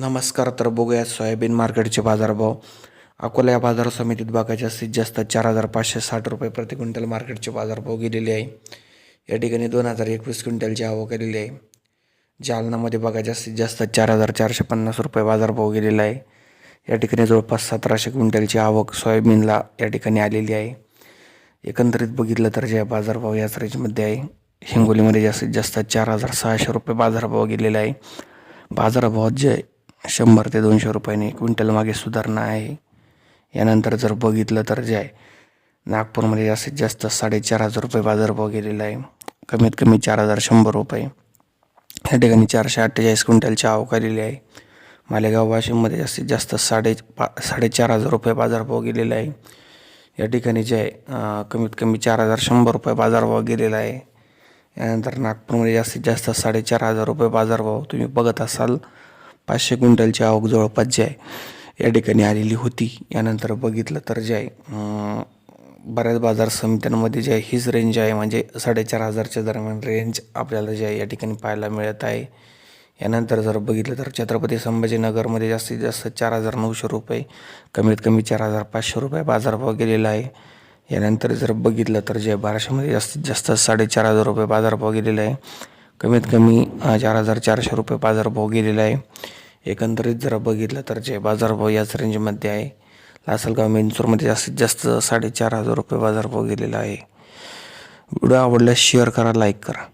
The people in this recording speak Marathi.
नमस्कार तर बघूया सोयाबीन मार्केटचे बाजारभाव. अकोला या बाजार समितीत बघायचे जास्तीत जास्त चार हजार पाचशे साठ रुपये प्रति क्विंटल मार्केटचे बाजारभाव गेलेले आहे. या ठिकाणी दोन हजार एकवीस क्विंटलची आवक आलेली आहे. जालनामध्ये बघा जास्तीत जास्त चार हजार चारशे पन्नास रुपये बाजारभाव गेलेला आहे. या ठिकाणी जवळपास सतराशे क्विंटलची आवक सोयाबीनला या ठिकाणी आलेली आहे. एकंदरीत बघितलं तर जे बाजारभाव याच रेंजमध्ये आहे हिंगोलीमध्ये जास्तीत जास्त चार हजार सहाशे रुपये बाजारभाव गेलेला आहे. बाजारभावात जे शंभर ते दोनशे रुपयाने क्विंटल मागे सुधारणा आहे. यानंतर जर बघितलं तर जे आहे नागपूरमध्ये जास्तीत जास्त साडेचार हजार रुपये बाजारभाव गेलेला आहे. कमीत कमी चार हजार शंभर रुपये. या ठिकाणी चारशे अठ्ठेचाळीस क्विंटलची आवक आलेली आहे. मालेगाव वाशिममध्ये जास्तीत जास्त साडे पा साडेचार हजार रुपये बाजारभाव गेलेला आहे. या ठिकाणी जे आहे कमीत कमी चार हजार शंभर रुपये बाजारभाव गेलेला आहे. यानंतर नागपूरमध्ये जास्तीत जास्त साडेचार हजार रुपये बाजारभाव तुम्ही बघत असाल पाचशे क्विंटलची आवक जवळपास जे आहे या ठिकाणी आलेली होती. यानंतर बघितलं तर जे आहे बऱ्याच बाजार समित्यांमध्ये जे आहे हीच रेंज आहे. म्हणजे साडेचार हजारच्या दरम्यान रेंज आपल्याला जे आहे या ठिकाणी पाहायला मिळत आहे. यानंतर जर बघितलं तर छत्रपती संभाजीनगरमध्ये जास्तीत जास्त चार हजार नऊशे रुपये कमीत कमी चार हजार पाचशे रुपये बाजारभाव गेलेला आहे. यानंतर जर बघितलं तर जे बाराशेमध्ये जास्तीत जास्त साडेचार हजार रुपये बाजारभाव गेलेला आहे. कमीत कमी चार हजार चारशे रुपये बाजारभाव गेलेला आहे. एकंदरीत जर बघितलं तर जे बाजारभाव याच रेंजमध्ये आहे. लासलगाव मेनसूरमध्ये जास्तीत जास्त साडेचार हजार रुपये बाजारभाव गेलेला आहे. व्हिडिओ आवडल्यास शेअर करा लाईक करा.